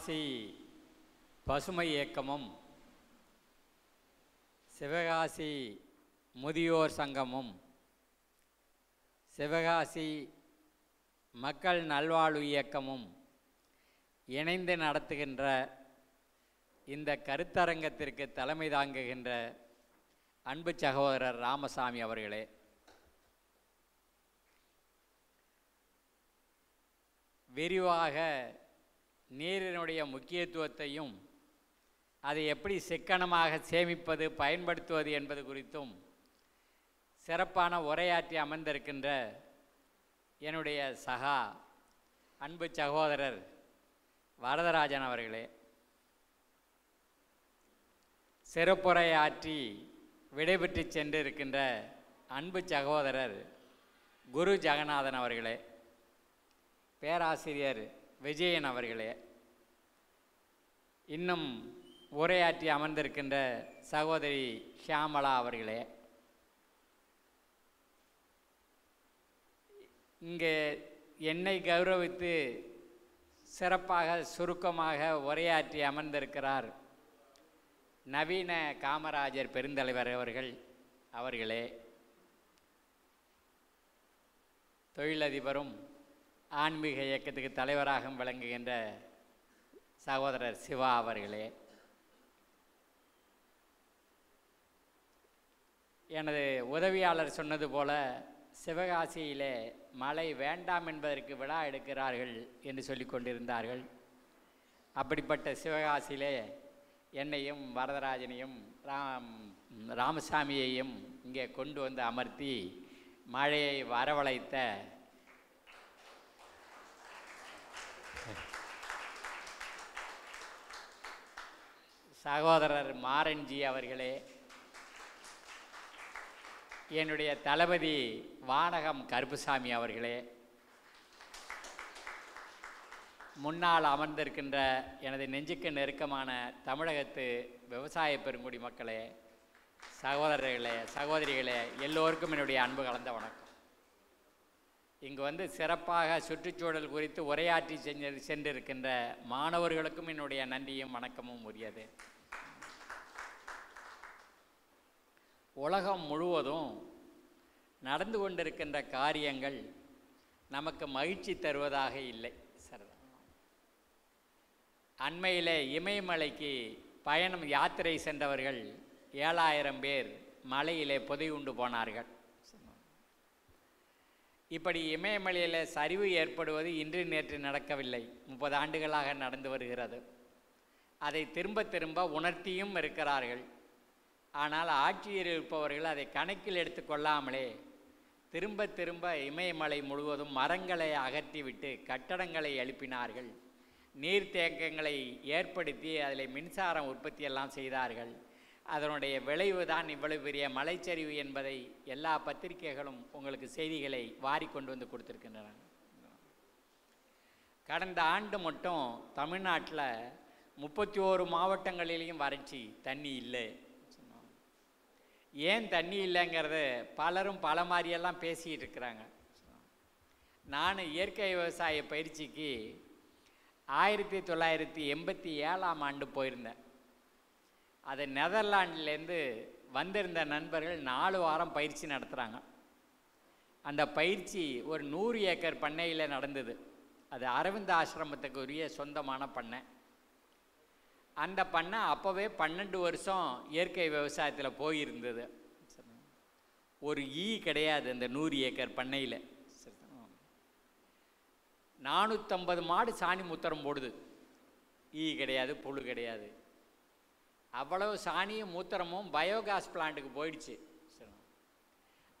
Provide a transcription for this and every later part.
காசி பசுமை இயக்கமும் சிவகாசி முதியோர் சங்கமும் சிவகாசி மக்கள் நல்வாழ்வு இயக்கமும் இணைந்து நடத்துகின்ற இந்த கருத்தரங்கத்திற்கு தலைமை தாங்குகின்ற அன்பு சகோதரர் ராமசாமி அவர்களே விரிவாக நீரினுடைய முக்கியத்துவத்தையும் அதை எப்படி சிக்கனமாக சேமிப்பது பயன்படுத்துவது என்பது குறித்தும் சிறப்பான உரையாற்றி அமர்ந்திருக்கின்ற என்னுடைய சகா அன்பு சகோதரர் வரதராஜன் அவர்களே. சிறப்புரையாற்றி விடைபெற்று சென்றிருக்கின்ற அன்பு சகோதரர் குரு ஜெகநாதன் அவர்களே பேராசிரியர் விஜயன் அவர்களே. இன்னும் உரையாற்றி அமர்ந்திருக்கின்ற சகோதரி ஷியாமலா அவர்களே இங்கே என்னை கௌரவித்து சிறப்பாக சுருக்கமாக உரையாற்றி அமர்ந்திருக்கிறார் நவீன காமராஜர் பெருந்தலைவர் அவர்கள் அவர்களே. தொழிலதிபரும் ஆன்மீக இயக்கத்துக்கு தலைவராகவும் விளங்குகின்ற சகோதரர் சிவா அவர்களே. எனது உதவியாளர் சொன்னது போல சிவகாசியிலே மழை வேண்டாம் என்பதற்கு விழா எடுக்கிறார்கள் என்று சொல்லி கொண்டிருந்தார்கள். அப்படிப்பட்ட சிவகாசியிலே என்னையும் வரதராஜனையும் ராம் ராமசாமியையும் இங்கே கொண்டு வந்து அமர்த்தி மழையை வரவழைத்த சகோதரர் மாரன்ஜி அவர்களே என்னுடைய தளபதி வானகம் கருப்புசாமி அவர்களே முன்னால் அமர்ந்திருக்கின்ற எனது நெஞ்சுக்கு நெருக்கமான தமிழகத்து விவசாய பெருங்குடி மக்களே சகோதரர்களே சகோதரிகளே எல்லோருக்கும் என்னுடைய அன்பு கலந்த வணக்கம். இங்கு வந்து சிறப்பாக சுற்றுச்சூழல் குறித்து உரையாற்றி செஞ்சு சென்றிருக்கின்ற மாணவர்களுக்கும் என்னுடைய நன்றியும் வணக்கமும் உரியது. உலகம் முழுவதும் நடந்து கொண்டிருக்கின்ற காரியங்கள் நமக்கு மகிழ்ச்சி தருவதாக இல்லை சரதா. அண்மையிலே இமயமலைக்கு பயணம் யாத்திரை சென்றவர்கள் ஏழாயிரம் பேர் மலையிலே புதையுண்டு போனார்கள். இப்படி இமயமலையில் சரிவு ஏற்படுவது இன்று நேற்று நடக்கவில்லை. முப்பது ஆண்டுகளாக நடந்து வருகிறது. அதை திரும்ப திரும்ப உணர்த்தியும் இருக்கிறார்கள். ஆனால் ஆட்சியில் இருப்பவர்கள் அதை கணக்கில் எடுத்துக்கொள்ளாமலே திரும்ப திரும்ப இமயமலை முழுவதும் மரங்களை அகற்றிவிட்டு கட்டடங்களை எழுப்பினார்கள். நீர்த்தேக்கங்களை ஏற்படுத்தி அதில் மின்சாரம் உற்பத்தியெல்லாம் செய்தார்கள். அதனுடைய விளைவு தான் இவ்வளவு பெரிய மலைச்சரிவு என்பதை எல்லா பத்திரிகைகளும் உங்களுக்கு செய்திகளை வாரி கொண்டு வந்து கொடுத்துருக்கின்றன. கடந்த ஆண்டு மட்டும் தமிழ்நாட்டில் முப்பத்தி ஓரு மாவட்டங்களிலையும் வறட்சி தண்ணி இல்லை. ஏன் தண்ணி இல்லைங்கிறது பலரும் பல மாதிரியெல்லாம் பேசிகிட்டு இருக்கிறாங்க. நான் இயற்கை விவசாய பயிற்சிக்கு ஆயிரத்தி தொள்ளாயிரத்தி எண்பத்தி ஏழாம் ஆண்டு போயிருந்தேன். அது நெதர்லாண்ட்லேருந்து வந்திருந்த நண்பர்கள் நாலு வாரம் பயிற்சி நடத்துகிறாங்க அந்த பயிற்சி ஒரு நூறு ஏக்கர் பண்ணையில் நடந்தது. அது அரவிந்த ஆசிரமத்துக்கு உரிய சொந்தமான பண்ணை. அந்த பண்ணை அப்போவே பன்னெண்டு வருஷம் இயற்கை விவசாயத்தில் போயிருந்தது. ஒரு ஈ கிடையாது அந்த நூறு ஏக்கர் பண்ணையில். நானூற்றம்பது மாடு சாணி முத்திரம் போடுது. ஈ கிடையாது புழு கிடையாது. அவ்வளவு சாணியும் மூத்திரமும் பயோகாஸ் பிளான்ட்டுக்கு போயிடுச்சு.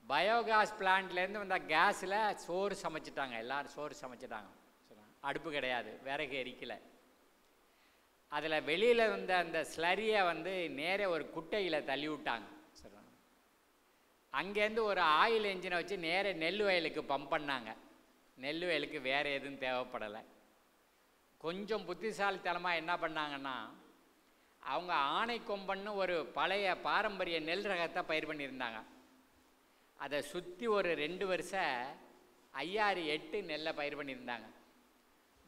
பயோகாஸ் பிளான்ட்லேருந்து வந்த கேஸில் சோறு சமைச்சிட்டாங்க. எல்லோரும் சோறு சமைச்சிட்டாங்க. அடுப்பு கிடையாது. விறகு எரிக்கலை. அதில் வெளியில் வந்த அந்த ஸ்லரியை வந்து நேரே ஒரு குட்டையில் தள்ளி விட்டாங்க. சொல்கிறாங்க அங்கேருந்து ஒரு ஆயில் என்ஜினை வச்சு நேரே நெல் வயலுக்கு பம்ப் பண்ணாங்க. நெல் வயலுக்கு வேறு எதுவும் தேவைப்படலை. கொஞ்சம் புத்திசாலித்தனமாக என்ன பண்ணாங்கன்னா அவங்க ஆணை கொம்பன்னு ஒரு பழைய பாரம்பரிய நெல் ரகத்தை பயிர் பண்ணியிருந்தாங்க. அதை சுற்றி ஒரு ரெண்டு வருஷம் ஐயாறு எட்டு நெல்லை பயிர் பண்ணியிருந்தாங்க.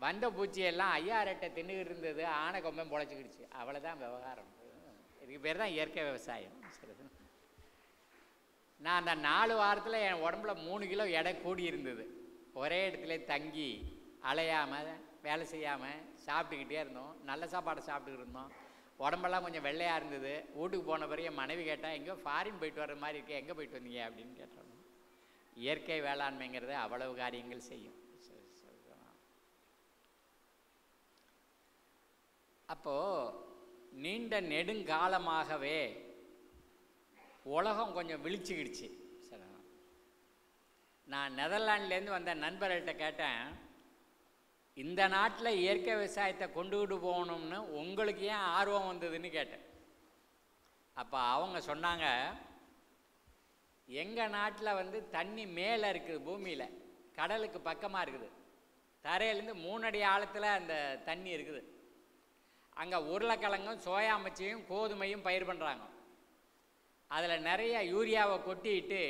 வந்த பூச்சியெல்லாம் ஐயாறு எட்டை தின்னுக்கிட்டு இருந்தது ஆனை கொம்பன் பொழைச்சிக்கிடுச்சு. அவ்வளோதான் விவகாரம். இதுக்கு பேர் தான் இயற்கை விவசாயம். நான் அந்த நாலு வாரத்தில் என் உடம்புல மூணு கிலோ எடை கூடி இருந்தது ஒரே இடத்துல தங்கி அலையாமல் வேலை செய்யாமல் சாப்பிட்டுக்கிட்டே இருந்தோம். நல்ல சாப்பாடை சாப்பிட்டுக்கிட்டு இருந்தோம். உடம்பெல்லாம் கொஞ்சம் வெள்ளையாக இருந்தது. வீட்டுக்கு போன பிறகு என் மனைவி கேட்டால் எங்கேயோ ஃபாரின் போயிட்டு வர மாதிரி இருக்கே எங்கே போயிட்டு வந்தீங்க? அப்படின்னு கேட்டாங்க இயற்கை வேளாண்மைங்கிறது அவ்வளவு காரியங்கள் செய்யும். அப்போது நீண்ட நெடுங்காலமாகவே உலகம் கொஞ்சம் விழிச்சுக்கிடுச்சு. சரி. நான் நெதர்லாண்ட்லேருந்து வந்த நண்பர்கள்ட்ட கேட்டேன் இந்த நாட்டில் இயற்கை விவசாயத்தை கொண்டுகிட்டு போகணும்னு உங்களுக்கு ஏன் ஆர்வம் வந்ததுன்னு கேட்டேன். அப்போ அவங்க சொன்னாங்க எங்கள் நாட்டில் வந்து தண்ணி மேலே இருக்குது பூமியில் கடலுக்கு பக்கமாக இருக்குது. தரையிலேருந்து மூணடி ஆழத்தில் அந்த தண்ணி இருக்குது. அங்கே உருளைக்கிழங்கும் சோயாமச்சியும் கோதுமையும் பயிர் பண்ணுறாங்க அதில் நிறைய யூரியாவை கொட்டிட்டு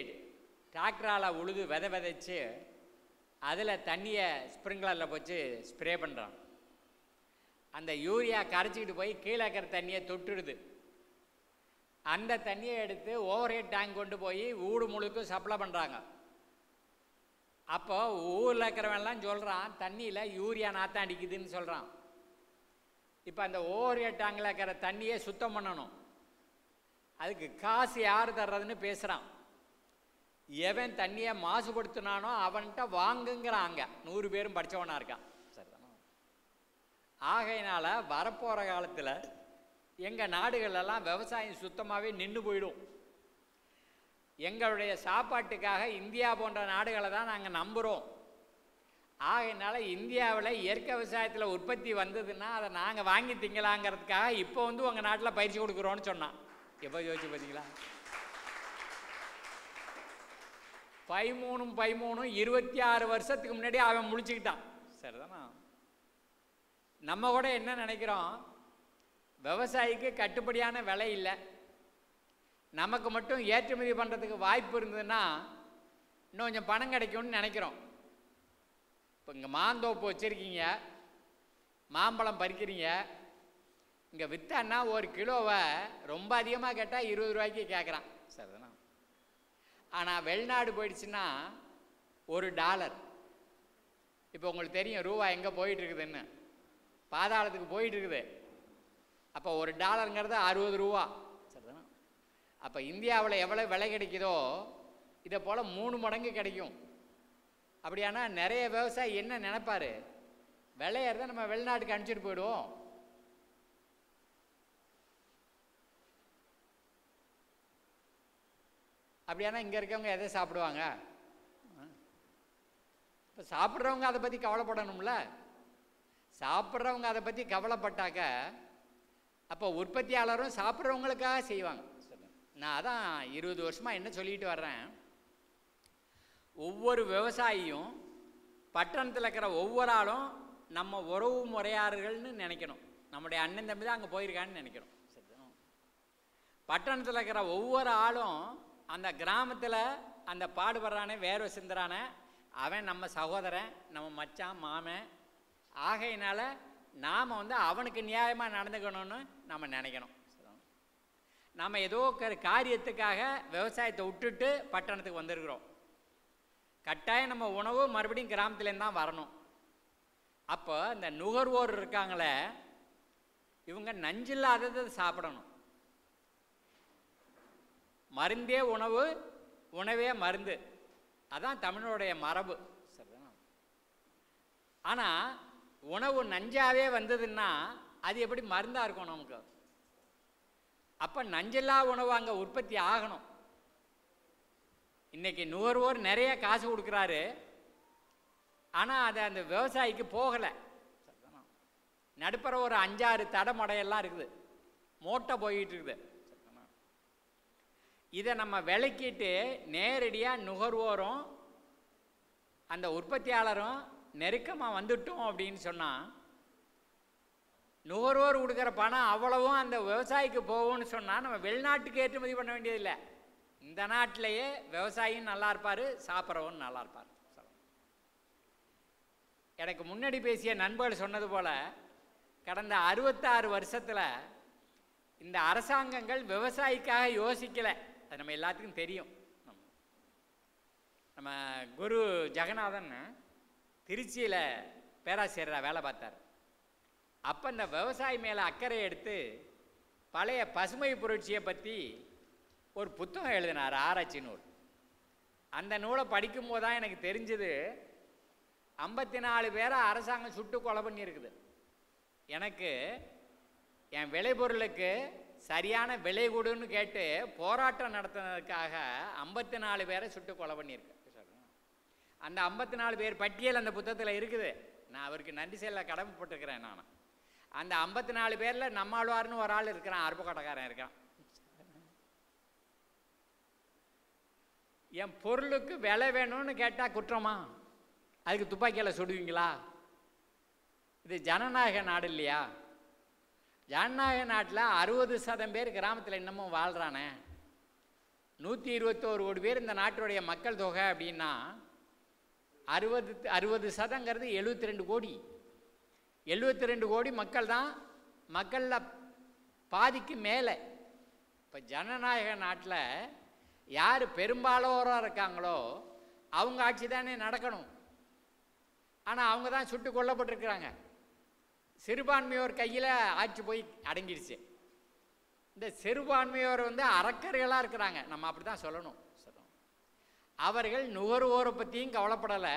டிராக்டரால் உழுது விதை விதைச்சு அதில் தண்ணியை ஸ்ப்ரிங்க்லரில் வச்சு ஸ்ப்ரே பண்ணுறான் அந்த யூரியா கரைச்சிக்கிட்டு போய் கீழே இருக்கிற தண்ணியை தொட்டுடுது. அந்த தண்ணியை எடுத்து ஓவர் ஹெட் டேங்க் கொண்டு போய் ஊடு முழுக்க சப்ளை பண்ணுறாங்க அப்போ ஊரில் இருக்கிறவன்லாம் சொல்கிறான் தண்ணியில் யூரியா நாத்தம் அடிக்குதுன்னு சொல்கிறான் இப்போ அந்த ஓவர் ஹெட் டேங்கில் இருக்கிற தண்ணியை சுத்தம் பண்ணணும். அதுக்கு காசு யார் தர்றதுன்னு பேசுகிறான் எவன் தண்ணியை மாசுபடுத்தினானோ அவன்கிட்ட வாங்குங்கிறான் அங்கே நூறு பேரும் படித்தவனா இருக்கான். சரிதானோ? ஆகையினால வரப்போகிற காலத்தில் எங்கள் நாடுகளெல்லாம் விவசாயம் சுத்தமாகவே நின்று போயிடும். எங்களுடைய சாப்பாட்டுக்காக இந்தியா போன்ற நாடுகளை தான் நாங்கள் நம்புகிறோம் ஆகையினால இந்தியாவில் இயற்கை விவசாயத்தில் உற்பத்தி வந்ததுன்னா அதை நாங்கள் வாங்கி திங்கலாங்கிறதுக்காக இப்போ வந்து உங்கள் நாட்டில் பயிற்சி கொடுக்குறோன்னு சொன்னான். எப்போ யோசிச்சு பார்த்தீங்களா பதிமூணும் பதிமூணும் இருபத்தி ஆறு வருஷத்துக்கு முன்னாடி அவன் முழிச்சுக்கிட்டான். சரிதானா? நம்ம கூட என்ன நினைக்கிறோம்? விவசாயிக்கு கட்டுப்படியான விலை இல்லை. நமக்கு மட்டும் ஏற்றுமதி பண்ணுறதுக்கு வாய்ப்பு இருந்ததுன்னா இன்னும் கொஞ்சம் பணம் கிடைக்கும்னு நினைக்கிறோம். இப்போ இங்கே மாந்தோப்பு வச்சுருக்கீங்க. மாம்பழம் பறிக்கிறீங்க. இங்கே வித்தான்னா ஒரு கிலோவை ரொம்ப அதிகமாக கேட்டால் இருபது ரூபாய்க்கு கேட்குறான் சரிதானா? ஆனால் வெளிநாடு போயிடுச்சுன்னா ஒரு டாலர். இப்போ உங்களுக்கு தெரியும் ரூபா எங்கே போயிட்டுருக்குதுன்னு. பாதாளத்துக்கு போயிட்டு இருக்குது அப்போ ஒரு டாலருங்கிறது அறுபது ரூபா. சரிதானா? அப்போ இந்தியாவில் எவ்வளோ விலை கிடைக்குதோ இதை போல் மூணு மடங்கு கிடைக்கும். அப்படியானா நிறைய விவசாயி என்ன நினைப்பாரு? விளையிறத நம்ம வெளிநாட்டுக்கு அனுப்பிச்சிட்டு போயிடுவோம். அப்படியானா இங்கே இருக்கவங்க எதை சாப்பிடுவாங்க? இப்போ சாப்பிட்றவங்க அதை பற்றி கவலைப்படணும்ல. சாப்பிட்றவங்க அதை பற்றி கவலைப்பட்டாக்க அப்போ உற்பத்தியாளரும் சாப்பிட்றவங்களுக்காக செய்வாங்க. நான் அதான் இருபது வருஷமாக என்ன சொல்லிட்டு வர்றேன். ஒவ்வொரு விவசாயியும் பட்டணத்தில் இருக்கிற ஒவ்வொரு ஆளும் நம்ம உறவு முறையாளர்கள்னு நினைக்கணும். நம்முடைய அண்ணன் தம்பி தான் அங்கே போயிருக்கான்னு நினைக்கணும். பட்டணத்தில் இருக்கிற ஒவ்வொரு ஆளும் அந்த கிராமத்தில் அந்த பாடுபடுறானே வேர்வை சிந்துறானே அவன் நம்ம சகோதரன் நம்ம மச்சான் மாமன். ஆகையினால நாம் வந்து அவனுக்கு நியாயமாக நடந்துக்கணும்னு நம்ம நினைக்கணும். நம்ம ஏதோ காரியத்துக்காக விவசாயத்தை விட்டுட்டு பட்டணத்துக்கு வந்திருக்கிறோம். கட்டாயம் நம்ம உணவு மறுபடியும் கிராமத்துலேருந்து தான் வரணும். அப்போ இந்த நுகர்வோர் இருக்காங்களே இவங்க நஞ்சில்லாததை சாப்பிடணும். மருந்தே உணவு உணவே மருந்து. அதான் தமிழனுடைய மரபு. சரிதானா? ஆனால் உணவு நஞ்சாவே வந்ததுன்னா அது எப்படி மருந்தாக இருக்கும் நமக்கு? அப்போ நஞ்சில்லா உணவு அங்கே உற்பத்தி ஆகணும். இன்றைக்கி நுகர்வோர் நிறைய காசு கொடுக்குறாரு. ஆனால் அது அந்த விவசாயிக்கு போகலை. நடுப்புற ஒரு அஞ்சாறு தடமடையெல்லாம் இருக்குது. மோட்டை போயிட்டு இருக்குது. இதை நம்ம விளக்கிட்டு நேரடியாக நுகர்வோரும் அந்த உற்பத்தியாளரும் நெருக்கமாக வந்துட்டோம் அப்படின்னு சொன்னால் நுகர்வோர் கொடுக்குற பணம் அவ்வளவும் அந்த விவசாயிக்கு போகும்னு சொன்னால் நம்ம வெளிநாட்டுக்கு ஏற்றுமதி பண்ண வேண்டியதில்லை. இந்த நாட்டிலேயே விவசாயியும் நல்லா இருப்பார் சாப்பிட்றவன் நல்லா இருப்பார். எனக்கு முன்னாடி பேசிய நண்பர்கள் சொன்னது போல் கடந்த அறுபத்தாறு வருஷத்தில் இந்த அரசாங்கங்கள் விவசாயிக்காக யோசிக்கலை. அது நம்ம எல்லாத்துக்கும் தெரியும். நம்ம- நம்ம குரு ஜெகநாதன் திருச்சியில் பேராசிரியராக வேலை பார்த்தார். அப்போ இந்த விவசாயி மேலே அக்கறை எடுத்து பழைய பசுமை புரட்சியை பற்றி ஒரு புத்தகம் எழுதினார் ஆராய்ச்சி நூல். அந்த நூலை படிக்கும்போது தான் எனக்கு தெரிஞ்சது ஐம்பத்தி நாலு பேரை அரசாங்கம் சுட்டு கொலை பண்ணியிருக்குது. எனக்கு என் விளைபொருளுக்கு சரியான விலை கொடுன்னு கேட்டு போராட்டம் நடத்தினதுக்காக ஐம்பத்தி நாலு பேரை சுட்டு கொலை பண்ணியிருக்கு. அந்த ஐம்பத்தி நாலு பேர் பட்டியல் அந்த புத்தகத்தில் இருக்குது. நான் அவருக்கு நன்றி செல்ல கடமைப்பட்டிருக்கிறேன் நான். அந்த ஐம்பத்தி நாலு பேரில் நம்மாழ்வார்னு ஒரு ஆள் இருக்கிறான் அருப்புக்கோட்டைக்காரன் இருக்கான் என் பொருளுக்கு விலை வேணும்னு கேட்டால் குற்றமா? அதுக்கு துப்பாக்கியில் சுடுவீங்களா? இது ஜனநாயக நாடு இல்லையா? ஜனநாயக நாட்டில் அறுபது சதம் பேர் கிராமத்தில் இன்னமும் வாழ்கிறானே நூற்றி இருபத்தோரு கோடி பேர் இந்த நாட்டுடைய மக்கள் தொகை அப்படின்னா அறுபது அறுபது சதங்கிறது எழுபத்தி ரெண்டு கோடி. எழுபத்தி ரெண்டு கோடி மக்கள் தான் மக்களில் பாதிக்கு மேலே. இப்போ ஜனநாயக நாட்டில் யார் பெரும்பாலோராக இருக்காங்களோ அவங்க ஆட்சி தானே நடக்கணும். ஆனால் அவங்க தான் சுட்டு கொல்லப்பட்டிருக்கிறாங்க. சிறுபான்மையோர் கையில் ஆட்சி போய் அடங்கிடுச்சு இந்த சிறுபான்மையோர் வந்து அறக்கர்களாக இருக்கிறாங்க. நம்ம அப்படி தான் சொல்லணும். சொல்லணும். அவர்கள் நுகர்வோரை பற்றியும் கவலைப்படலை.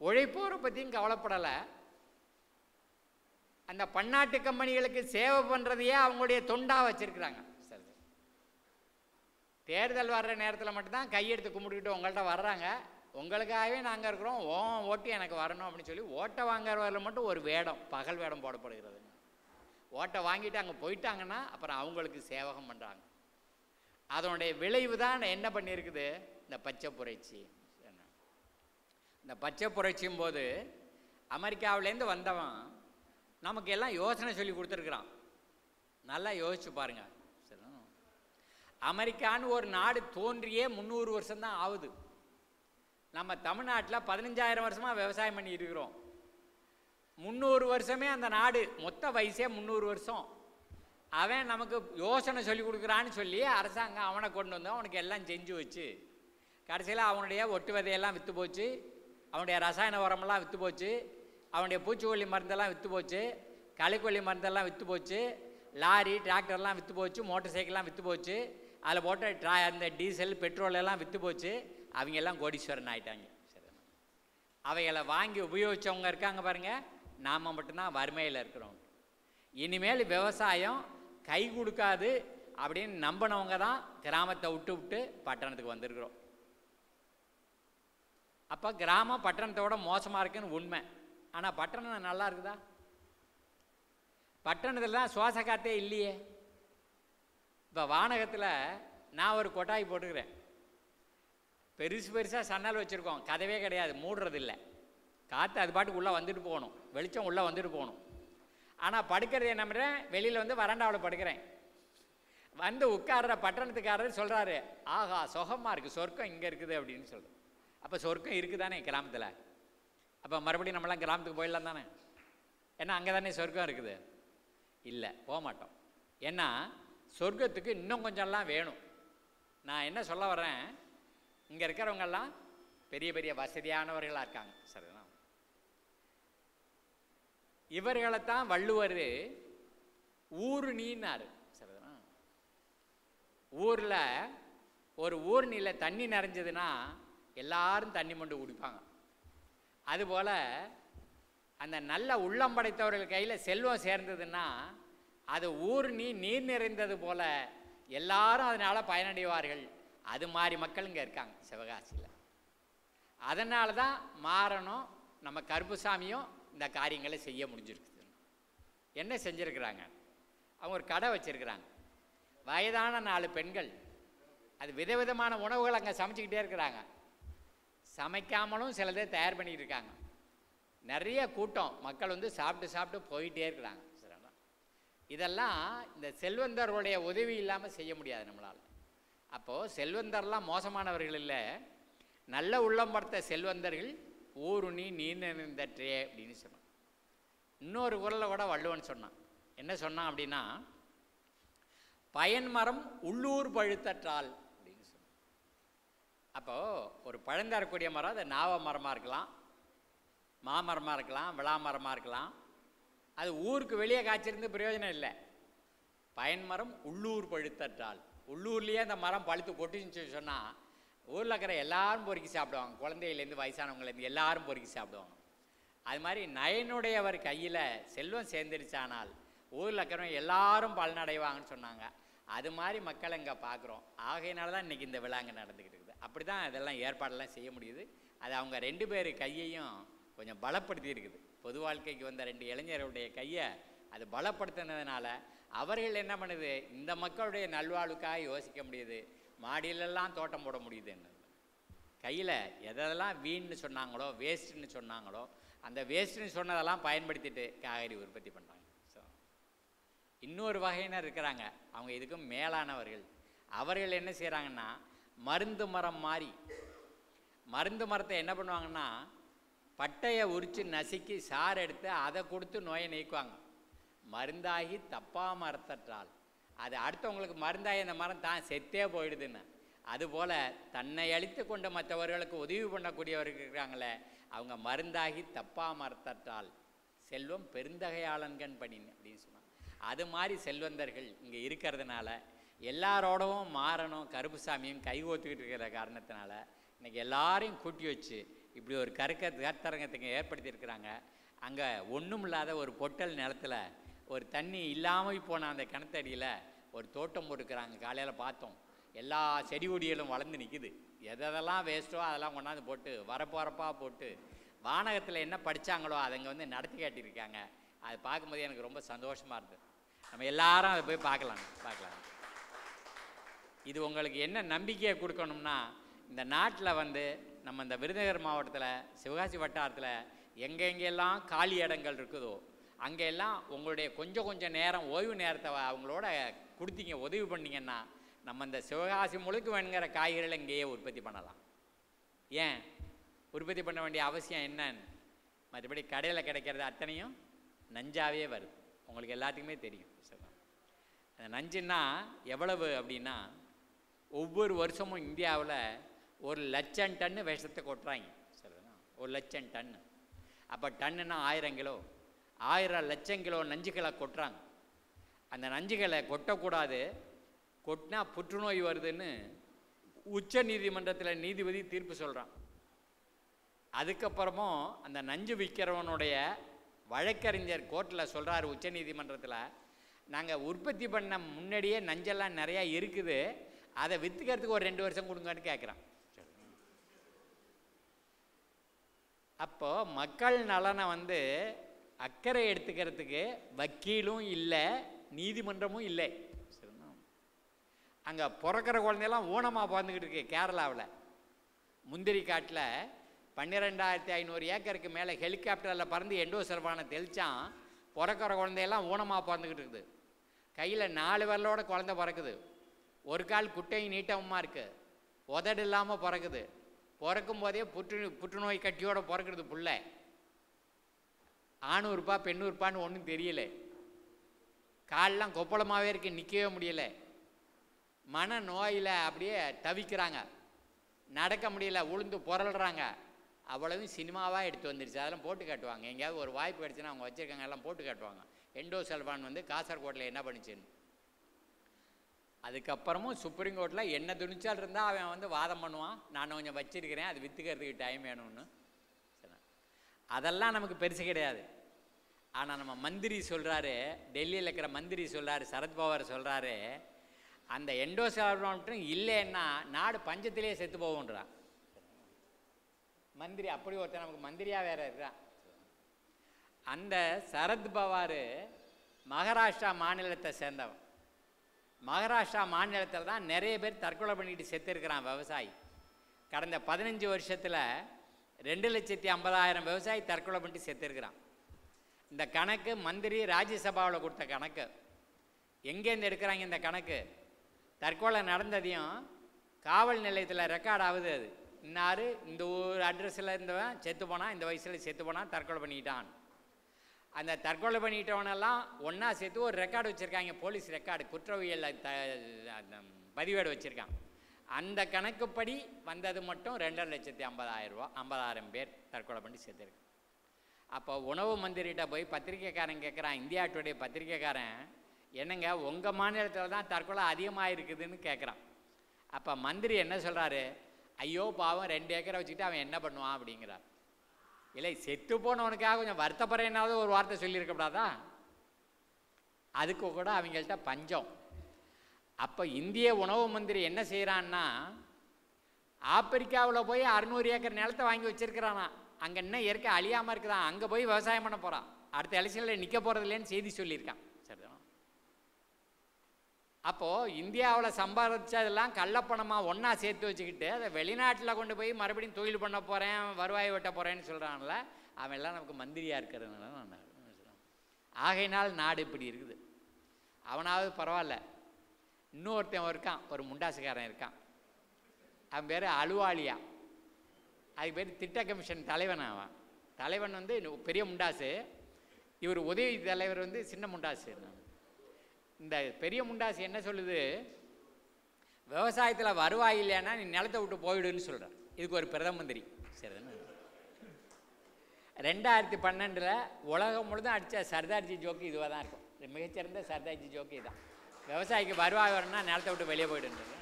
உழைப்போரை பற்றியும் கவலைப்படலை. அந்த பன்னாட்டு கம்பெனிகளுக்கு சேவை பண்ணுறதையே அவங்களுடைய தொண்டாக வச்சுருக்குறாங்க. சரி. தேர்தல் வர்ற நேரத்தில் மட்டும்தான் கையெடுத்து கும்பிட்டுக்கிட்டு உங்கள்கிட்ட வர்றாங்க. உங்களுக்காகவே நாங்கள் இருக்கிறோம். ஓ ஓட்டு எனக்கு வரணும் அப்படின்னு சொல்லி ஓட்டை வாங்குறவரில் மட்டும் ஒரு வேடம் பகல் வேடம் போடப்படுகிறது. ஓட்டை வாங்கிட்டு அங்கே போயிட்டாங்கன்னா அப்புறம் அவங்களுக்கு சேவகம் பண்ணுறாங்க அதனுடைய விளைவு தான் என்ன பண்ணியிருக்குது? இந்த பச்சை புரட்சி. இந்த பச்சை புரட்சியும் போது அமெரிக்காவிலேருந்து வந்தவன் நமக்கு எல்லாம் யோசனை சொல்லி கொடுத்துருக்குறான். நல்லா யோசிச்சு பாருங்க. சரி அமெரிக்கான்னு ஒரு நாடு தோன்றியே முந்நூறு வருஷம்தான் ஆகுது. நம்ம தமிழ்நாட்டில் பதினஞ்சாயிரம் வருஷமாக விவசாயம் பண்ணி இருக்கிறோம். முந்நூறு வருஷமே அந்த நாடு மொத்த வயசே முந்நூறு வருஷம். அவன் நமக்கு யோசனை சொல்லி கொடுக்குறான்னு சொல்லி அரசாங்கம் அவனை கொண்டு வந்து அவனுக்கு எல்லாம் செஞ்சு வச்சு கடைசியில் அவனுடைய ஒட்டு விதையெல்லாம் விற்று போச்சு அவனுடைய ரசாயன உரமெல்லாம் விற்று போச்சு அவனுடைய பூச்சிக்கொல்லி மருந்தெல்லாம் விற்று போச்சு களைக்கொல்லி மருந்தெல்லாம் விற்று போச்சு லாரி டிராக்டர்லாம் விற்று போச்சு மோட்டார் சைக்கிள்லாம் விற்று போச்சு அதில் போட்ட ட்ரா அந்த டீசல் பெட்ரோல் எல்லாம் விற்று போச்சு அவங்க எல்லாம் கோடீஸ்வரன் ஆயிட்டாங்க. சரி அவைகளை வாங்கி உபயோகிச்சவங்க இருக்காங்க பாருங்க. நாம் மட்டும்தான் வறுமையில் இருக்கிறோம். இனிமேல் விவசாயம் கை கொடுக்காது அப்படின்னு நம்பினவங்க தான் கிராமத்தை விட்டு விட்டு பட்டணத்துக்கு வந்திருக்கிறோம். அப்போ கிராமம் பட்டணத்தோட மோசமாக இருக்குன்னு உண்மை. ஆனால் பட்டணம் நல்லா இருக்குதா? பட்டணத்தில் தான் சுவாச காத்தே இல்லையே. இப்போ வானகத்தில் நான் ஒரு கொட்டாய் போட்டுக்கிறேன். பெருசு பெருசாக சன்னல் வச்சுருக்கோம். கதவே கிடையாது மூடுறது இல்லை காற்று அது பாட்டுக்கு உள்ளே வந்துட்டு போகணும். வெளிச்சம் உள்ளே வந்துட்டு போகணும். ஆனால் படுக்கிறது என்ன பண்ணுறேன் வெளியில் வந்து வராண்டாவில் படுக்கிறேன். வந்து உட்கார்ற பட்டணத்துக்காரர் சொல்கிறாரு ஆஹா சுகமாக இருக்குது சொர்க்கம் இங்கே இருக்குது அப்படின்னு சொல்கிறேன் அப்போ சொர்க்கம் இருக்குதானே கிராமத்தில்? அப்போ மறுபடியும் நம்மளாம் கிராமத்துக்கு போயிடலாம் தானே? ஏன்னா அங்கே தானே சொர்க்கம் இருக்குது. இல்லை போக மாட்டோம். ஏன்னா சொர்க்கத்துக்கு இன்னும் கொஞ்சம்லாம் வேணும். நான் என்ன சொல்ல வரேன் இங்கே இருக்கிறவங்கெல்லாம் பெரிய பெரிய வசதியானவர்களாக இருக்காங்க. சரிதான். இவர்களைத்தான் வள்ளுவர் ஊருணின்னாரு. சரிதான். ஊரில் ஒரு ஊர்னியில் தண்ணி நிறைஞ்சதுன்னா எல்லாரும் தண்ணி மொண்டு குடிப்பாங்க. அதுபோல் அந்த நல்ல உள்ளம் படைத்தவர்கள் கையில் செல்வம் சேர்ந்ததுன்னா அது ஊர் நீ நீர் நிறைந்தது போல எல்லாரும் அதனால் பயனடைவார்கள். அது மாதிரி மக்கள் இங்கே இருக்காங்க சிவகாசியில். அதனால தான் மாறணும் நம்ம கருப்புசாமியும் இந்த காரியங்களை செய்ய முடிஞ்சிருக்குது. என்ன செஞ்சுருக்கிறாங்க? அவங்க ஒரு கடை வச்சுருக்கிறாங்க. வயதான நாலு பெண்கள் அது விதவிதமான உணவுகள் அங்கே சமைச்சிக்கிட்டே இருக்கிறாங்க. சமைக்காமலும் சிலதை தயார் பண்ணிக்கிட்டு இருக்காங்க. நிறைய கூட்டம் மக்கள் வந்து சாப்பிட்டு சாப்பிட்டு போயிட்டே இருக்கிறாங்க. இதெல்லாம் இந்த செல்வந்தர்களுடைய உதவி இல்லாமல் செய்ய முடியாது நம்மளால். அப்போது செல்வந்தர்லாம் மோசமானவர்கள் இல்லை. நல்ல உள்ளம் படுத்த செல்வந்தர்கள் ஊருணி நீர் நிறைந்தற்றே அப்படின்னு சொன்னான். இன்னொரு குரலில் கூட வள்ளுவன் சொன்னான். என்ன சொன்னான் அப்படின்னா பயன்மரம் உள்ளூர் பழுத்தற்றால் அப்படின்னு சொன்னான். அப்போது ஒரு பழந்தரக்கூடிய மரம் அது நாவ மரமாக இருக்கலாம் மாமரமாக இருக்கலாம் விழா மரமாக இருக்கலாம். அது ஊருக்கு வெளியே காய்ச்சிருந்து பிரயோஜனம் இல்லை. பயன்மரம் உள்ளூர் பழுத்தற்றால். உள்ளூர்லேயே அந்த மரம் பழுத்து கொட்டுச்சு சொன்னால் ஊரில் இருக்கிற எல்லாரும் பொறுக்கி சாப்பிடுவாங்க. குழந்தையிலேருந்து வயசானவங்கலேருந்து எல்லாரும் பொறுக்கி சாப்பிடுவாங்க. அது மாதிரி நயனுடையவர் கையில் செல்வம் சேர்ந்துருச்சானால் ஊரில் இருக்கிறவங்க எல்லாரும் பலனடைவாங்கன்னு சொன்னாங்க. அது மாதிரி மக்கள் இங்கே பார்க்குறோம் ஆகையினால தான் இன்றைக்கி இந்த விழாங்க நடந்துக்கிட்டு இருக்குது. அப்படி தான் இதெல்லாம் ஏற்பாடெல்லாம் செய்ய முடியுது. அது அவங்க ரெண்டு பேர் கையையும் கொஞ்சம் பலப்படுத்தி இருக்குது பொது வாழ்க்கைக்கு வந்த ரெண்டு இளைஞருடைய கையை அது பலப்படுத்தினதுனால அவர்கள் என்ன பண்ணுது? இந்த மக்களுடைய நல்வாழ்வுக்காக யோசிக்க முடியுது. மாடியிலெல்லாம் தோட்டம் போட முடியுதுன்னு கையில் எதெல்லாம் வீண்னு சொன்னாங்களோ வேஸ்ட்டுன்னு சொன்னாங்களோ அந்த வேஸ்ட்டுன்னு சொன்னதெல்லாம் பயன்படுத்திட்டு காய்கறி உற்பத்தி பண்ணுறாங்க ஸோ இன்னொரு வகையினர் இருக்கிறாங்க. அவங்க இதுக்கும் மேலானவர்கள். அவர்கள் என்ன செய்கிறாங்கன்னா மருந்து மரம் மாதிரி மருந்து மரத்தை என்ன பண்ணுவாங்கன்னா பட்டையை உரித்து நசுக்கி சாறு எடுத்து அதை கொடுத்து நோயை நீக்குவாங்க. மருந்தாகி தப்பா மரத்தற்றால் அது அடுத்தவங்களுக்கு மருந்தாகி அந்த மரம் தான் செத்தே போயிடுதுன்னு. அதுபோல் தன்னை அழித்து கொண்ட மற்றவர்களுக்கு உதவி பண்ணக்கூடியவர்கள் இருக்கிறாங்களே அவங்க மருந்தாகி தப்பா மரத்தற்றால் செல்வம் பெருந்தகையாளன்கண் பண்ணின்னு அப்படின்னு சொன்னாங்க அது மாதிரி செல்வந்தர்கள் இங்கே இருக்கிறதுனால எல்லாரோடவும் மாறணும் கருப்புசாமியும் கைகோத்துக்கிட்டு இருக்கிற காரணத்தினால இன்றைக்கி எல்லாரையும் கூட்டி வச்சு இப்படி ஒரு கருக்க கருத்தரங்கத்துக்கு ஏற்படுத்தியிருக்கிறாங்க. அங்கே ஒன்றும் இல்லாத ஒரு பொட்டல் நிலத்துல ஒரு தண்ணி இல்லாமல் போன அந்த கிணத்தடியில் ஒரு தோட்டம் போட்டுக்கிறாங்க. காலையில் பார்த்தோம். எல்லா செடி கொடிகளும் வளர்ந்து நிற்குது எதெல்லாம் வேஸ்ட்டோ அதெல்லாம் கொண்டாந்து போட்டு வரப்போறப்பாக போட்டு வானகத்தில் என்ன படித்தாங்களோ அதை இங்கே வந்து நடத்தி காட்டியிருக்காங்க. அது பார்க்கும்போது எனக்கு ரொம்ப சந்தோஷமாக இருந்தது. நம்ம எல்லாரும் அதை போய் பார்க்கலாம் பார்க்கலாம். இது உங்களுக்கு என்ன நம்பிக்கையை கொடுக்கணும்னா இந்த நாட்டில் வந்து நம்ம இந்த விருதுநகர் மாவட்டத்தில் சிவகாசி வட்டாரத்தில் எங்கெங்கெல்லாம் காலி இடங்கள் இருக்குதோ அங்கெல்லாம் உங்களுடைய கொஞ்சம் கொஞ்சம் நேரம் ஓய்வு நேரத்தை அவங்களோட கொடுத்தீங்க உதவி பண்ணிங்கன்னா நம்ம இந்த சிவகாசி முழுக்க வேணுங்கிற காய்கறிகளை இங்கேயே உற்பத்தி பண்ணலாம். ஏன்? உற்பத்தி பண்ண வேண்டிய அவசியம் என்னன்னு? மற்றபடி கடையில் கிடைக்கிறது அத்தனையும் நஞ்சாவே வருது உங்களுக்கு எல்லாத்துக்குமே தெரியும் அந்த நஞ்சுன்னா எவ்வளவு அப்படின்னா ஒவ்வொரு வருஷமும் இந்தியாவில் ஒரு லட்சம் டன்னு விஷத்தை கொட்டுறாங்க. சரிதானா? ஒரு லட்சம் டன்னு. அப்போ டன்னுன்னா ஆயிரம் கிலோ. ஆயிரம் லட்சம் கிலோ நஞ்சுகளை கொட்டுறாங்க. அந்த நஞ்சுகளை கொட்டக்கூடாது. கொட்டினா புற்றுநோய் வருதுன்னு உச்ச நீதிமன்றத்தில் நீதிபதி தீர்ப்பு சொல்கிறான் அதுக்கப்புறமும் அந்த நஞ்சு விற்கிறவனுடைய வழக்கறிஞர் கோர்ட்டில் சொல்கிறாரு உச்ச நீதிமன்றத்தில் நாங்கள் உற்பத்தி பண்ண முன்னாடியே நஞ்செல்லாம் நிறையா இருக்குது. அதை விற்றுக்கிறதுக்கு ஒரு ரெண்டு வருஷம் கொடுங்கன்னு கேட்குறான் அப்போது மக்கள் நலனை வந்து அக்கறை எடுத்துக்கிறதுக்கு வக்கீலும் இல்லை நீதிமன்றமும் இல்லை. சரிங்களா அங்கே பிறக்கிற குழந்தையெல்லாம் ஊனமாக பிறந்துக்கிட்டு இருக்கு கேரளாவில். முந்திரி காட்டில் பன்னிரெண்டாயிரத்தி ஐநூறு ஏக்கருக்கு மேலே ஹெலிகாப்டரில் பறந்து எண்டோ செல்வானை தெளித்தான் பிறக்கிற குழந்தையெல்லாம் ஊனமாக பிறந்துக்கிட்டு இருக்குது. கையில் நாலு விரலோட குழந்தை பிறக்குது. ஒரு கால் குட்டையும் நீட்டமாக இருக்குது உதடு இல்லாமல் பிறக்குது. பிறக்கும் போதே புற்று புற்றுநோய் கட்டியோடு பிறக்கிறது பிள்ளை. ஆணூறுப்பா பெண்ணூறுப்பான்னு ஒன்றும் தெரியல. கால்லாம் கொப்பளமாகவே இருக்கு நிற்கவே முடியல. மன நோயில் அப்படியே தவிக்கிறாங்க. நடக்க முடியல உளுந்து புரள்றாங்க அவ்வளவும் சினிமாவாக எடுத்து வந்துருச்சு. அதெல்லாம் போட்டு காட்டுவாங்க. எங்கேயாவது ஒரு வாய்ப்பு கிடச்சுன்னா அவங்க வச்சுருக்காங்க எல்லாம் போட்டு காட்டுவாங்க. எண்டோ செல்வான் வந்து காசர்கோட்டில் என்ன பண்ணிச்சுன்னு. அதுக்கப்புறமும் சுப்ரீம் கோர்ட்டில் என்ன துணிச்சால் இருந்தால் அவன் வந்து வாதம் பண்ணுவான். நான் கொஞ்சம் வச்சுருக்கிறேன் அது விற்றுக்கிறதுக்கு டைம் வேணும்னு. அதெல்லாம் நமக்கு பெருசு கிடையாது. ஆனால் நம்ம மந்திரி சொல்கிறாரு டெல்லியில் இருக்கிற மந்திரி சொல்கிறாரு சரத்பவார் சொல்கிறாரு அந்த எண்டோசால்வான்ட்டும் இல்லைன்னா நாடு பஞ்சத்திலே செத்து போகுன்றான் மந்திரி அப்படி ஒருத்தர் நமக்கு மந்திரியாக வேற இருக்கிறான். அந்த சரத்பவார் மகாராஷ்டிரா மாநிலத்தை சேர்ந்தவன். மகாராஷ்டிரா மாநிலத்தில் தான் நிறைய பேர் தற்கொலை பண்ணிட்டு செத்துருக்கிறான் விவசாயி. கடந்த பதினஞ்சு வருஷத்தில் ரெண்டு லட்சத்தி ஐம்பதாயிரம் விவசாயி தற்கொலை பண்ணிட்டு செத்துருக்கிறான். இந்த கணக்கு மந்திரி ராஜ்யசபாவில் கொடுத்த கணக்கு. எங்கேருந்து எடுக்கிறாங்க இந்த கணக்கு? தற்கொலை நடந்ததையும் காவல் நிலையத்தில் ரெக்கார்ட் ஆகுது அது. இன்னார்? இந்த ஒரு அட்ரஸில் இருந்தவன் செத்து போனான் இந்த வயசில் செத்து போனான் தற்கொலை பண்ணிக்கிட்டான் அந்த தற்கொலை பண்ணிட்டவனெல்லாம் ஒன்றா சேர்த்து ஒரு ரெக்கார்டு வச்சுருக்காங்க. போலீஸ் ரெக்கார்டு குற்றவியல் த அந்த பதிவேடு வச்சுருக்கான். அந்த கணக்குப்படி வந்தது மட்டும் ரெண்டரை லட்சத்தி ஐம்பதாயிரம் ரூபா ஐம்பதாயிரம் பேர் தற்கொலை பண்ணி சேர்த்துருக்கான் அப்போ உணவு மந்திரிகிட்ட போய் பத்திரிக்கைக்காரன் கேட்குறான் இந்தியா டுடே பத்திரிக்கைக்காரன் என்னங்க உங்கள் மாநிலத்தில் தான் தற்கொலை அதிகமாக இருக்குதுன்னு கேட்குறான் அப்போ மந்திரி என்ன சொல்கிறாரு ஐயோ பாவம் ரெண்டு ஏக்கரை வச்சுக்கிட்டு அவன் என்ன பண்ணுவான் அப்படிங்கிறார். இல்லை செத்து போனவனுக்காக கொஞ்சம் வருத்தப்படுறேனாவது ஒரு வார்த்தை சொல்லியிருக்கப்படாதா அதுக்கு கூட அவங்கள்ட்ட பஞ்சம். அப்போ இந்திய உணவு மந்திரி என்ன செய்கிறான்னா ஆப்பிரிக்காவில் போய் அறுநூறு ஏக்கர் நிலத்தை வாங்கி வச்சிருக்கிறானா அங்கே என்ன இயற்கை அழியாமல் இருக்குதான் அங்கே போய் விவசாயம் பண்ண போகிறான் அடுத்த எலெக்ஷனில் நிற்க போகிறது இல்லைன்னு செய்தி சொல்லியிருக்கான். சரிதான்? அப்போது இந்தியாவில் சம்பாதிச்சதெல்லாம் கள்ளப்பணமாக ஒன்றா சேர்த்து வச்சுக்கிட்டு அதை வெளிநாட்டில் கொண்டு போய் மறுபடியும் தொழில் பண்ண போகிறேன் வருவாய் வெட்ட போகிறேன்னு சொல்கிறான்ல அவன் எல்லாம் நமக்கு மந்திரியாக இருக்கிறதுனால நான் ஆகையினால் நாடு இப்படி இருக்குது. அவனாவது பரவாயில்ல. இன்னொருத்தன் இருக்கான் ஒரு முண்டாசுக்காரன் இருக்கான். அவன் பேர் அலுவாலியா. அதுக்கு பேர் திட்ட கமிஷன் தலைவன் அவன் தலைவன் வந்து பெரிய முண்டாசு. இவர் உதவி தலைவர் வந்து சின்ன முண்டாசு. இந்த பெரிய முண்டாசு என்ன சொல்லுது? விவசாயத்தில் வருவாய் இல்லைன்னா நீ நிலத்தை விட்டு போயிடுன்னு சொல்கிறார் இதுக்கு ஒரு பிரதம மந்திரி. சரிதானே ரெண்டாயிரத்தி பன்னெண்டில் உலகம் முழுதும் அடித்த சர்தார்ஜி ஜோக்கு இதுவாக தான் இருக்கும். இது மிகச்சிறந்த சர்தார்ஜி ஜோக்கு இதுதான் விவசாயிக்கு வருவாய் வரணும்னா நிலத்தை விட்டு வெளியே போயிடுன்றது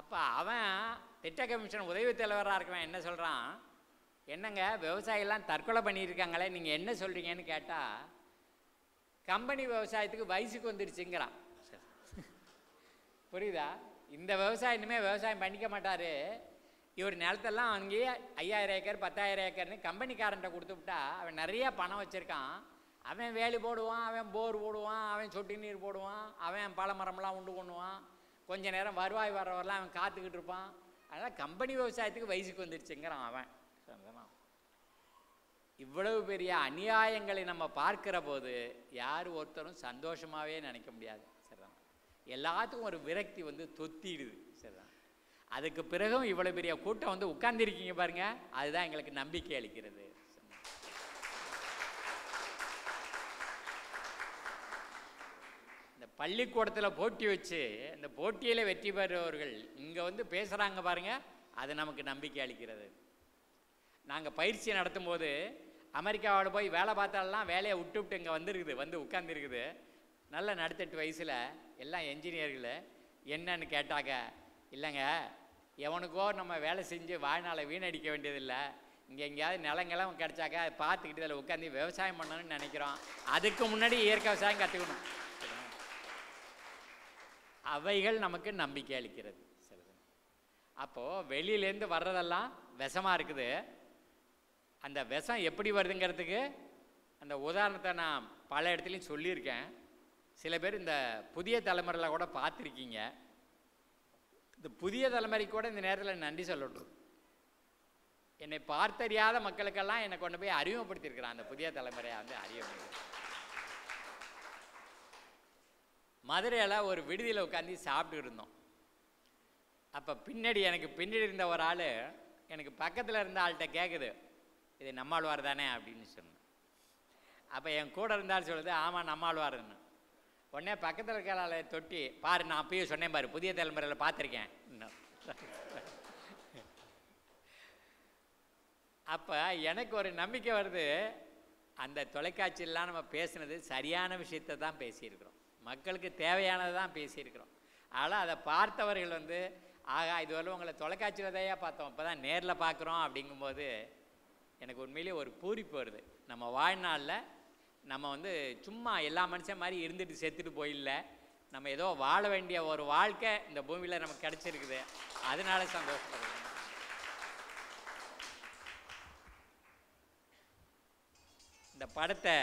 அப்போ அவன் திட்ட கமிஷன் உதவி தலைவராக இருக்கவன் என்ன சொல்கிறான் என்னங்க விவசாயிலாம் தற்கொலை பண்ணியிருக்காங்களே நீங்கள் என்ன சொல்கிறீங்கன்னு கேட்டால் கம்பெனி விவசாயத்துக்கு வயசுக்கு வந்துடுச்சுங்கிறான் புரியுதா? இந்த விவசாயம் இனிமேல் விவசாயம் பண்ணிக்க மாட்டார். இவர் நிலத்தெல்லாம் அங்கேயே ஐயாயிரம் ஏக்கர் பத்தாயிரம் ஏக்கர்னு கம்பெனிக்காரன்ட்ட கொடுத்துவிட்டா அவன் நிறைய பணம் வச்சுருக்கான். அவன் வேலி போடுவான் அவன் போர் போடுவான் அவன் சொட்டு நீர் போடுவான் அவன் பழமரம்லாம் உண்டு பண்ணுவான். கொஞ்ச நேரம் வருவாய் வர்றவரெல்லாம் அவன் காத்துக்கிட்டு இருப்பான். அதனால் கம்பெனி விவசாயத்துக்கு வயசுக்கு வந்துருச்சுங்கிறான் அவன்? இவ்வளவு பெரிய அநியாயங்களை நம்ம பார்க்கிற போது யார் ஒருத்தரும் சந்தோஷமாகவே நினைக்க முடியாது. சரிதான் எல்லாத்துக்கும் ஒரு விரக்தி வந்து தொத்திடுது. சரிதான் அதுக்கு பிறகும் இவ்வளவு பெரிய கூட்டம் வந்து உட்கார்ந்திருக்கீங்க பாருங்க அதுதான் எங்களுக்கு நம்பிக்கை அளிக்கிறது சரிதான். இந்த பள்ளிக்கூடத்தில் போட்டி வச்சு இந்த போட்டியில் வெற்றி பெறுபவர்கள் இங்கே வந்து பேசுகிறாங்க பாருங்கள் அது நமக்கு நம்பிக்கை அளிக்கிறது. நாங்கள் பயிற்சி நடத்தும்போது அமெரிக்காவோட போய் வேலை பார்த்தாலாம் வேலையை விட்டு விட்டு இங்கே வந்துருக்குது வந்து உட்காந்துருக்குது நல்ல நடத்தெட்டு வயசில் எல்லாம் என்ஜினியர்கள் என்னன்னு கேட்டாங்க இல்லைங்க எவனுக்கோ நம்ம வேலை செஞ்சு வாழ்நாளை வீணடிக்க வேண்டியதில்லை. இங்கே எங்கேயாவது நிலங்களும் கிடச்சாக்கா பார்த்துக்கிட்டு அதில் உட்காந்து விவசாயம் பண்ணணும்னு நினைக்கிறோம். அதுக்கு முன்னாடி இயற்கை விவசாயம் கற்றுக்கணும் அவைகள் நமக்கு நம்பிக்கை அளிக்கிறது. சரிதான் அப்போது வெளியிலேருந்து வர்றதெல்லாம் விஷமாக இருக்குது. அந்த விஷம் எப்படி வருதுங்கிறதுக்கு அந்த உதாரணத்தை நான் பல இடத்துலையும் சொல்லியிருக்கேன். சில பேர் இந்த புதிய தலைமுறையில் கூட பார்த்துருக்கீங்க. இந்த புதிய தலைமுறைக்கு கூட இந்த நேரத்தில் நன்றி சொல்லட்டும். என்னை பார்த்தறியாத மக்களுக்கெல்லாம் என்னை கொண்டு போய் அறிமுகப்படுத்தியிருக்கிறான் அந்த புதிய தலைமுறையை வந்து அறிமுகம் மதுரையில் ஒரு விடுதியில் உட்காந்து சாப்பிட்டு இருந்தோம். அப்போ பின்னாடி எனக்கு பின்னாடி இருந்த ஒரு ஆள் எனக்கு பக்கத்தில் இருந்த ஆள்கிட்ட கேட்குது இது நம்மாழ்வார் தானே? அப்படின்னு சொன்னேன். அப்போ என் கூட இருந்தாலும் சொல்லுது ஆமாம் நம்மாழ்வார்னு உடனே பக்கத்தில் இருக்கிற ஆளை தொட்டி பாரு நான் அப்பயே சொன்னேன் பாரு புதிய தலைமுறையில் பார்த்துருக்கேன். அப்போ எனக்கு ஒரு நம்பிக்கை வருது அந்த தொலைக்காட்சியெல்லாம் நம்ம பேசுனது சரியான விஷயத்தை தான் பேசியிருக்கிறோம். மக்களுக்கு தேவையானதை தான் பேசியிருக்கிறோம். ஆனால் அதை பார்த்தவர்கள் வந்து ஆகா இதுவரை உங்களை தொலைக்காட்சியில் தான் பார்த்தோம். இப்போ தான் நேரில் பார்க்குறோம். அப்படிங்கும்போது எனக்கு உண்மையிலேயே ஒரு பூரிப்பு வருது. நம்ம வாழ்நாளில் நம்ம வந்து சும்மா எல்லா மனுஷன் மாதிரி இருந்துட்டு செத்துட்டு போயிடல நம்ம ஏதோ வாழ வேண்டிய ஒரு வாழ்க்கை இந்த பூமியில் நமக்கு கிடச்சிருக்குது. அதனால சந்தோஷப்படுறேன் இந்த படத்தை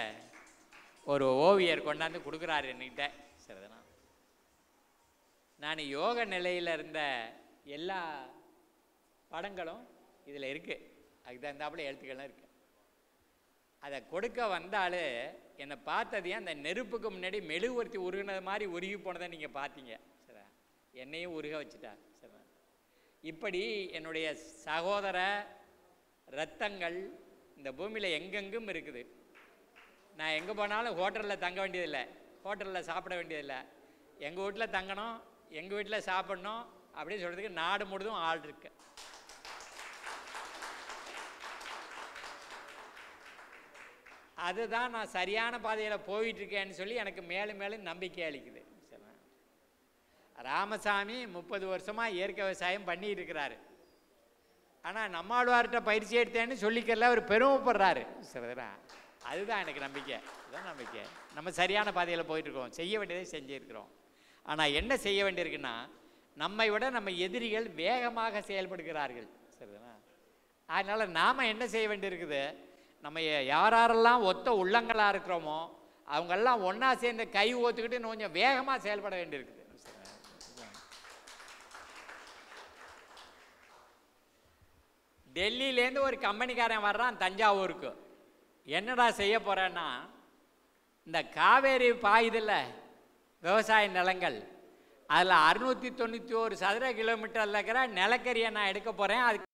ஒரு ஓவியர் கொண்டாந்து கொடுக்குறாரு என்கிட்ட. சரிதானா நான் யோக நிலையில் இருந்த எல்லா படங்களும் இதில் இருக்குது அதுக்கு தகுந்தாப்புல எழுத்துக்கள்லாம் இருக்கு. அதை கொடுக்க வந்தாலே என்னை பார்த்ததையும் அந்த நெருப்புக்கு முன்னாடி மெழுகுவர்த்தி உருகினது மாதிரி உருகி போனதை நீங்கள் பார்த்தீங்க. சரி என்னையும் உருக வச்சுட்டா. சரி. இப்படி என்னுடைய சகோதர ரத்தங்கள் இந்த பூமியில் எங்கெங்கும் இருக்குது. நான் எங்கே போனாலும் ஹோட்டலில் தங்க வேண்டியதில்லை. ஹோட்டலில் சாப்பிட வேண்டியதில்லை. எங்கள் வீட்டில் தங்கணும் எங்கள் வீட்டில் சாப்பிட்ணும் அப்படின்னு சொல்கிறதுக்கு நாடு முழுதும் ஆள் இருக்கு. அதுதான் நான் சரியான பாதையில் போயிட்டுருக்கேன்னு சொல்லி எனக்கு மேலும் மேலும் நம்பிக்கை அளிக்குது. ராமசாமி முப்பது வருஷமாக இயற்கை விவசாயம் பண்ணிட்டு இருக்கிறாரு. ஆனால் நம்மாழ்வார்கிட்ட பயிற்சி எடுத்தேன்னு சொல்லிக்கல அவர் பெருமைப்படுறாரு. சரிதான் அதுதான் எனக்கு நம்பிக்கை. இதுதான் நம்பிக்கை. நம்ம சரியான பாதையில் போயிட்டுருக்கோம். செய்ய வேண்டியதை செஞ்சுருக்கிறோம். ஆனால் என்ன செய்ய வேண்டியிருக்குன்னா நம்மை விட நம்ம எதிரிகள் வேகமாக செயல்படுகிறார்கள். சரிதானா? அதனால் நாம் என்ன செய்ய வேண்டியிருக்குது? நம்ம யாரெல்லாம் ஒத்த உள்ளங்களாக இருக்கிறோமோ அவங்கெல்லாம் ஒன்றா சேர்ந்து கை ஓத்துக்கிட்டு இன்னும் கொஞ்சம் வேகமாக செயல்பட வேண்டியிருக்குது. டெல்லியிலேருந்து ஒரு கம்பெனிக்காரன் வர்றான் தஞ்சாவூருக்கு. என்னடா செய்ய போகிறேன்னா இந்த காவேரி பாயுதில் விவசாய நிலங்கள். அதில் அறுநூற்றி தொண்ணூற்றி ஒரு சதுர கிலோமீட்டரில் இருக்கிற நிலக்கரியை நான் எடுக்க போகிறேன் அதுக்கு